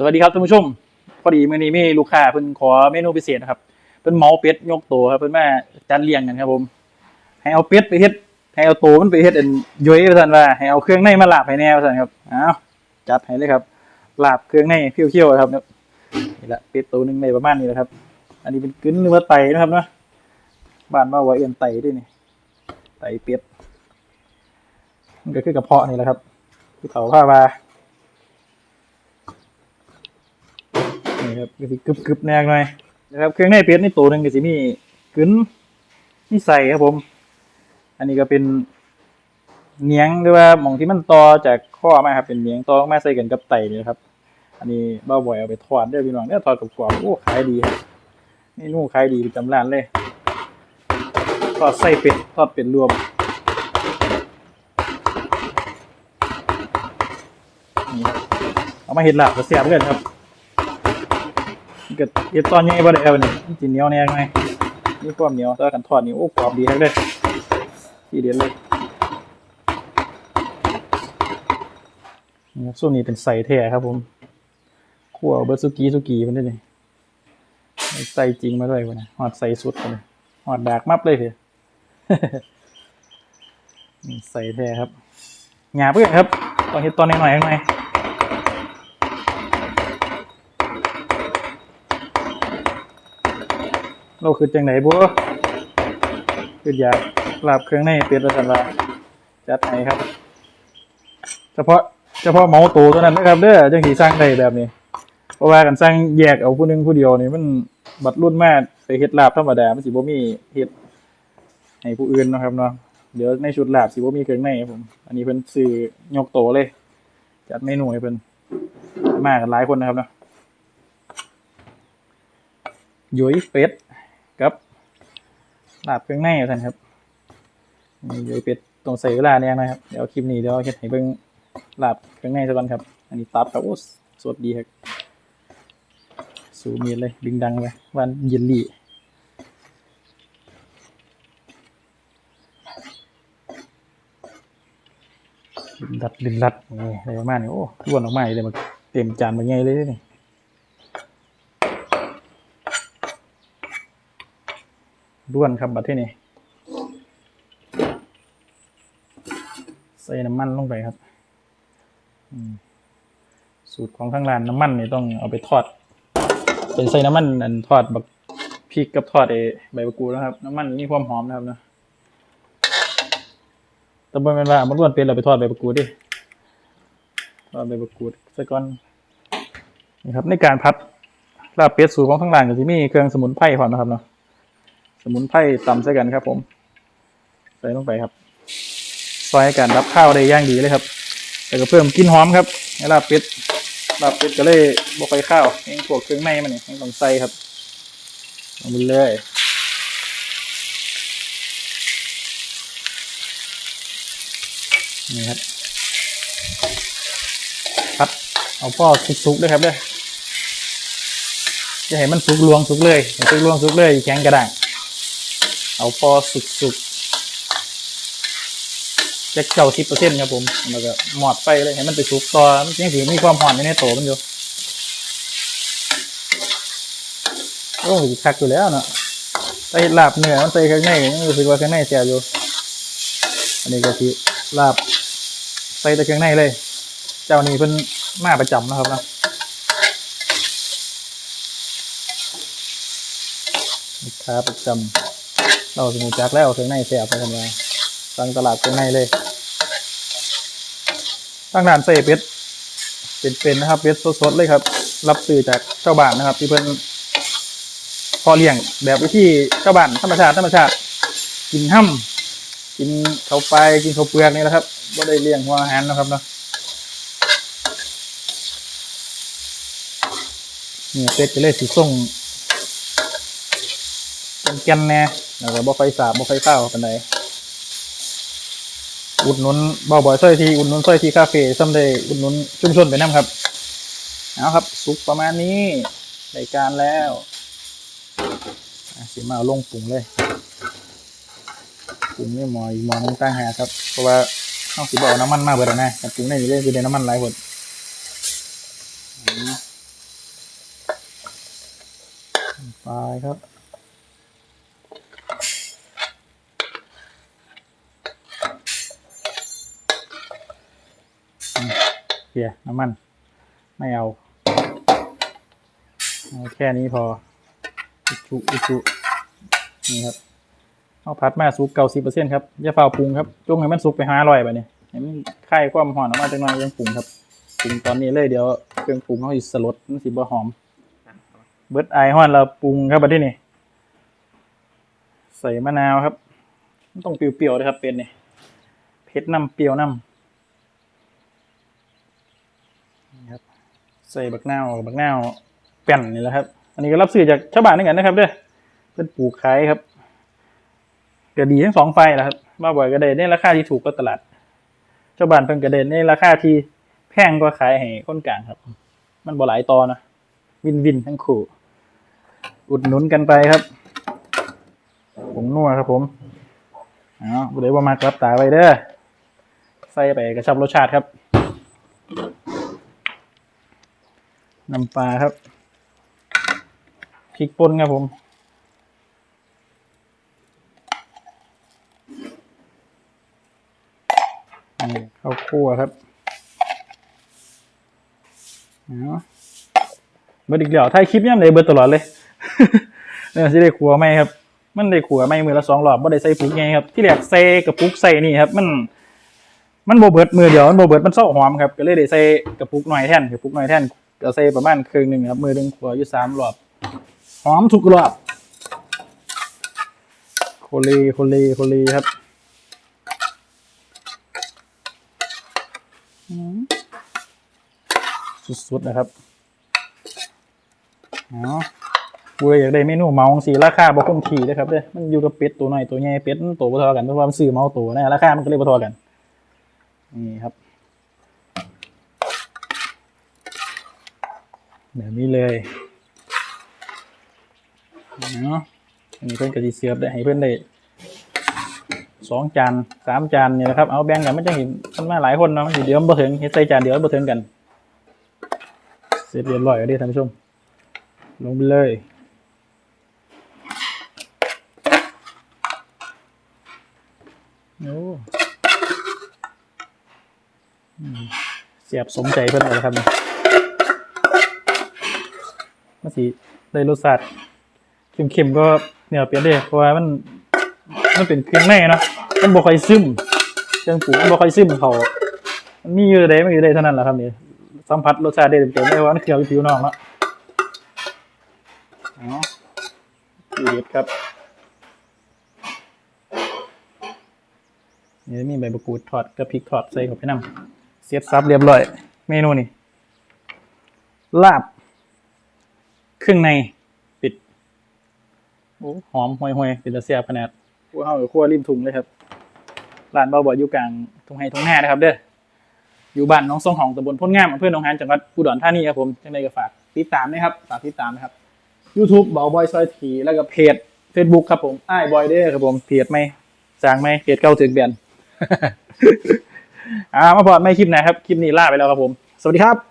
สวัสดีครับท่านผู้ชม พอดีเมื้อนี้มีลูกค้าเพิ่นขอเมนูพิเศษนะครับเพิ่นเมาเป็ดยกตัวครับเพิ่นมาจัดเลี้ยงกันครับผมให้เอาเป็ดไปเฮ็ดให้เอาตัวมันไปเฮ็ดอันย้อยว่าซั่นว่าให้เอาเครื่องในมาลาบให้แน่ว่านครับอ้าวจัดให้เลยครับลาบเครื่องในเคี่ยวๆครับนี่ละเป็ดตัวหนึงในประมาณนี้แหละครับ อันนี้เป็นกึ้นหรือว่าไตนะครับเนาะบ้านว่าว่าเอื้อนไตด้วยนี่ไตเป็ดมันก็คือกระเพาะนี่แหละครับที่เขาผ้ามา ครับก็สิกรึบกรึบๆแนกหน่อยนะครับเครื่องในเป็ดนี่ตัวหนึ่งก็สิมีกึนนี่ใส่ครับผม อันนี้ก็เป็นเนียงหรือว่าหมองที่มันต่อจากข้อมาครับเป็นเนียงต่อมาใส่กันกับไตนี่ครับ อันนี้บ้าบ่อยเอาไปทอดเด้พี่น้องเนี่ยทอดกับกรอบโอ้ขายดีครับนี่นู่ขายดีประจำร้านเลยทอดไส้เป็ดทอดเป็ดรวมนี่เอามาเห็ดลาบก็เสียบเลยครับ กิดเฮ็ดตอนใหญ่บ่ได้เอานี่มันสิเหนียวแน่ไงนี่ความเหนียวแต่ว่ากันทอดนี่โอ้กรอบดีครับเด้อทีเด็ดเลยนี่ส่วนนี้เป็นใส่แท้ครับผมคั่วเบิร์สุกี้สุกี้มันได้นี่ใส่จริงมาด้วยวะนะหอดใส่สุดเลยหอดดากมับเลยเถอะนี่ใส่แท้ครับหยาบเพื่อนครับตองเฮ็ดตอนหน่อยๆข้างใเราคือจังไหนบัวคืออยากลาบเครื่องในเป็ดและสันว่าจัดให้ครับ เฉพาะเฉพาะเมาส์ตัวตัวนั้นนะครับเด้อจังสีสร้างได้แบบนี้ เพราะว่ากันสร้างแยกเอาผู้หนึงผู้เดียวนี่มันบัดรุ่นมากไปเฮ็ดลาบธรรมดามันสิบ่มีเฮ็ดให้ผู้อื่นนะครับเนาะเดี๋ยวในชุดลาบสิบ่มีเครื่องในครับผม อันนี้เพิ่นซื้อยกโตเลย จัดเมนูให้เพิ่นมากันหลายคนนะครับเนาะยุยเป็ด ลาบเครื่องในท่านครับนี่เดี๋ยวเป็ดต้องใส่เวลาเนี่ยนะครับเดี๋ยวคลิปนี้เดี๋ยวเฮ็ดให้เบิ่งลาบเครื่องในซะก่อนครับ อันนี้ตับครับโอ้สดดีครับสูมีเลยดึงดังเลยวันเยลลี่ลินลัดลินลัดนี่อะไรประมาณนี้โอ้ล้วนออกมาเลยมันเต็มจานมาไงเลยนี่ ด้วนครับบัดที่นี่ใส่น้ำมันลงไปครับสูตรของทางร้านน้ำมันนี่ต้องเอาไปทอด เป็นใส่น้ำมันอันทอดแบบพริกกับทอดเอใบมะกรูดนะครับ น้ำมันมีความหอมนะครับนะแต่บ่แม่นว่ามันล้วนเป็นเราไปทอดใบมะกรูดดิทอดใบมะกรูดซะก่อนนี่ครับในการพัดลาบเป็ดสูตรของทางร้านก็จะมีเครื่องสมุนไพรพร้อมนะครับเนาะ มุนไพรตำใส่กันครับ ผม ใส่ลงไปครับ ซอยให้การรับข้าวได้ย่างดีเลยครับแต่ก็เพิ่มกลิ่นหอมครับให้ลาบเป็ดลาบเป็ดก็เลยบกไฟข้าวเองพวกเครื่องในมันนี่ยังต้องใส่ครับลงไปเลยนี่ครับพัดเอาพ่อสุกๆด้วยครับเด้อจะให้มันสุกลวงสุกเลย สุกลวงสุกเลยแข็งกระด้าง เอาพอสุกๆจะเก้าสิบเปอร์เซ็นต์ครับผมแล้วก็หมอดไปเลยให้มันไปสุกต่อมันยังถือมีความหอมอยู่ในโตมันอยู่โอ้ยคักอยู่แล้วเนาะใส่ลาบเนื้อมันใส่ข้างในยังรู้สึกว่าข้างในเสียอยู่ อันนี้ก็คือลาบใส่แต่ข้างในเลย เจ้านี้เพิ่นมาประจำนะครับนะลูกค้าประจำ เราสมุจักแล้วเครื่องในเสียบไปทำไมสั่งตลาดเครื่องในเลยตั้งด่านใส่เป็ดเป็นๆนะครับเป็ดสดๆเลยครับ รับซื้อจากชาวบ้านนะครับ ที่เพิ่นพอเลี้ยงแบบวิธีชาวบ้านธรรมชาติธรรมชาติ กินห้ำกินเข้าไปกินข้าวเปลือกนี่แหละครับก็ได้เลี้ยงหัวอาหารนะครับเนาะเนี่ยเป็ดจะเลยสีส่งแกนๆแน่ แล้วก็บ่ไฟสาบบ่ไฟข้าวปานใดอุดหนุนบ่าบ่อยซอยทีอุดหนุนซอยทีคาเฟ่ซ้ำได้อุดหนุนชุมชนไปนํครับเอาครับสุกประมาณนี้ได้การแล้วอะสิมาเอาลงปรุงเลยปรุงนี่หมออีหมอนึงตั้งหาครับ เพราะว่าเฮาสิบ่เอาน้ำมันมาเบิดนะแต่ปรุงได้อยู่เลยคือได้น้ำมันหลายคนอืมไปครับ เกียน้ำมัน ไม่เอาเอาแค่นี้พออุจุอุจุนี่ครับเอาพัดมาสุกเก้าสิบเปอร์เซ็นต์ครับอย่าเฝ้าปรุงครับจงให้มันสุกไปห้าร้อยไปเนี่ยให้มันคลายความหอมออกมาจากหน้อยยังปรุงครับปรุงตอนนี้เลยเดี๋ยวเครื่องปรุงเขาสิสลดมันสิบ่หอม เบิร์ดไอฮอนเราปรุงครับบัดนี้นี่ใส่มะนาวครับ ต้องเปรี้ยวๆนะครับเป็นนี่เผ็ดน้ำเปรี้ยวน้ำนี่ครับ ใส่บักนาวบักนาวแป้นนี่แหละครับ อันนี้ก็รับซื้อจากชาวบ้านด้วยกันนะครับเด้อเป็นปลูกขายครับก็ดีทั้งสองไฟแหละครับมาบ่อยก็ได้ในราคาที่ถูกก็ตลาดชาวบ้านเพิ่นก็ได้ในราคาที่แพงก็ขายให้คนกลางครับ มันบ่หลายตอนะวินวินทั้งคู่ อุดหนุนกันไปครับผมนัวครับผมเอาบุเดี๋ยวมากรับตาไว้เด้อใส่ไปกระชับรสชาติครับ น้ำปลาครับพริกป่นครับผม นี่ข้าวคั่วครับเอาเบิดอีกเดี๋ยวถ่ายคลิปย่ำเลยเบิดตลอดเลยเนี่ยสิได้ขัวไหมครับ มันได้ขัวไหมมือละสองรอบบ่ได้ใส่ปุกไงครับ ที่แรกใส่กระปุกใส่นี่ครับ มัน มันโบเบิดมือเดียวมันโบเบิดมันเศร้าหอมครับ ก็เลยได้ใส่กระปุกหน่อยแท่นกระปุกหน่อยแท่น ก็ใส่ประมาณครึ่งหนึ่งครับมือหนึ่งขัวอยู่สามรอบหอมทุกรอบโคลีโคลีโคลีครับอืมสุดๆนะครับเอาเว้ยอยากได้เมนูเมาส์สีราคาบ่คงที่นะครับเด้มันอยู่กับเป็ดตัวหน่อยตัวใหญ่เป็ดตัวบ่ทอกันเพราะว่ามันซื้อเมาส์ตัวนะราคามันก็เลยบ่เทอกัน นี่ครับ แบบนี้เลยเนาะอันนี้เพื่อนกะทิเสียบได้ให้เพื่อนได้สองจานสามจานเนี่ยนะครับ เอาแบ่งกันไม่จะเห็นมันมาหลายคนเนาะมันสิเดี๋ยวบ่ถึงเฮ็ดใส่จานเดียวบ่ถึงกัน เสร็จเรียบร้อยแล้วด้อท่านผู้ชม ลงไปเลยโอ้เสียบสมใจเพื่อนเลยครับเนี่ย มันสีได้รสชาติเค็มๆก็เนี่ยเปลี่ยนได้เพราะว่ามันมันเป็นเครื่องในเนาะมันบ่ค่อยซึมเครื่องปรุงมันบ่ค่อยซึมเขามันมีอยู่ใดมันอยู่ใดเท่านั้นแหละครับนี่สัมผัสรสชาติได้เต็มๆได้เพราะว่ามันเคี่ยวองผิวน้องเนาะอ๋อดีเด็ดครับนี่มีใบมะกรูดทอดกับพริกทอดใส่เข้าไปนำเสียบซับเรียบร้อย เมนูนี้ลาบ รื่งในปิดโอ้หอมห่วยๆเป็นตะเสียบขนาดขั้วเฮากับขั้วริมถุงเลยครับร้านเบาบอยอยู่กลางทุ่งไฮทุ่งแนานะครับเด้ออยู่บ้านน้องทรงหองตำบลพ้นงามอำเภอหนองหานจังหวัดอุดรธานีครับผมจังไดก็ฝากติดตามนะครับฝากติดตามนะครับ YouTube เบาบอยซอยถีแล้วก็เพจ Facebook ครับผมไอ้บอยเด้อครับผมเพจไหมสร้างไหมเพจเก่าถึงแบนอ่ามาพอดไม่คลิปหนะครับ คลิปนี้ล่าไปแล้วครับผม สวัสดีครับ